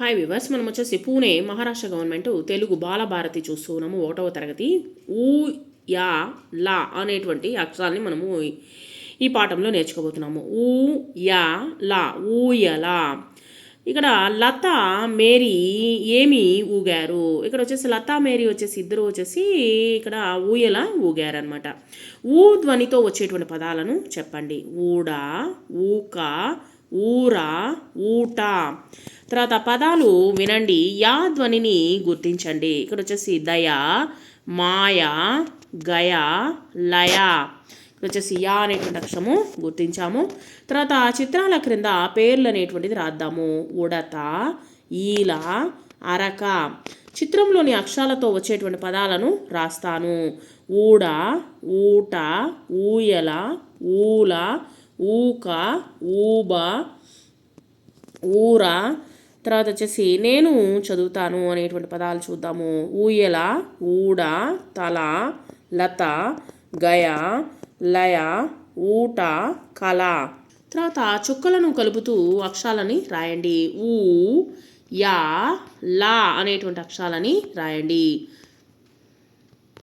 Hi viewers మనం వచ్చేసి Pune Maharashtra government Telugu Balabharati చూస్తున్నాము ఒకటవ తరగతి. ఊ యా లా అనేటువంటి అక్షరాల్ని మనము ఈ పాఠంలో నేర్చుకోబోతున్నాము. ఊ యా లా ఊయలా ఇక్కడ లత మేరీ ఏమి ఊగారు. ఇక్కడ వచ్చేసి లత మేరీ వచ్చేసి ఇద్దరు వచ్చేసి ఇక్కడ ఊయల ఊగారనమాట ఊ ధ్వనితో వచ్చేటువంటి పదాలను చెప్పండి. ఊడ ఊక ఊర ఊట. తర్వాత పదాలు వినండి. యా ధ్వనిని గుర్తించండి. ఇక్కడ వచ్చేసి దయ మాయ గయ లయ. ఇక్కడ వచ్చేసి యా అనేటువంటి అక్షరము గుర్తించాము. తర్వాత చిత్రాల క్రింద పేర్లు అనేటువంటిది రాద్దాము. ఉడత ఈల అరక. చిత్రంలోని అక్షరాలతో వచ్చేటువంటి పదాలను రాస్తాను. ఊడ ఊట ఊయల ఊల. ఊక ఊబ ఊర. తర్వాత వచ్చేసి నేను చదువుతాను అనేటువంటి పదాలు చూద్దాము. ఊయల ఊడ తల లత గయ లయ ఊట కళ. తర్వాత చుక్కలను కలుపుతూ అక్షరాలని రాయండి. ఊ యా లా అనేటువంటి అక్షరాలని రాయండి.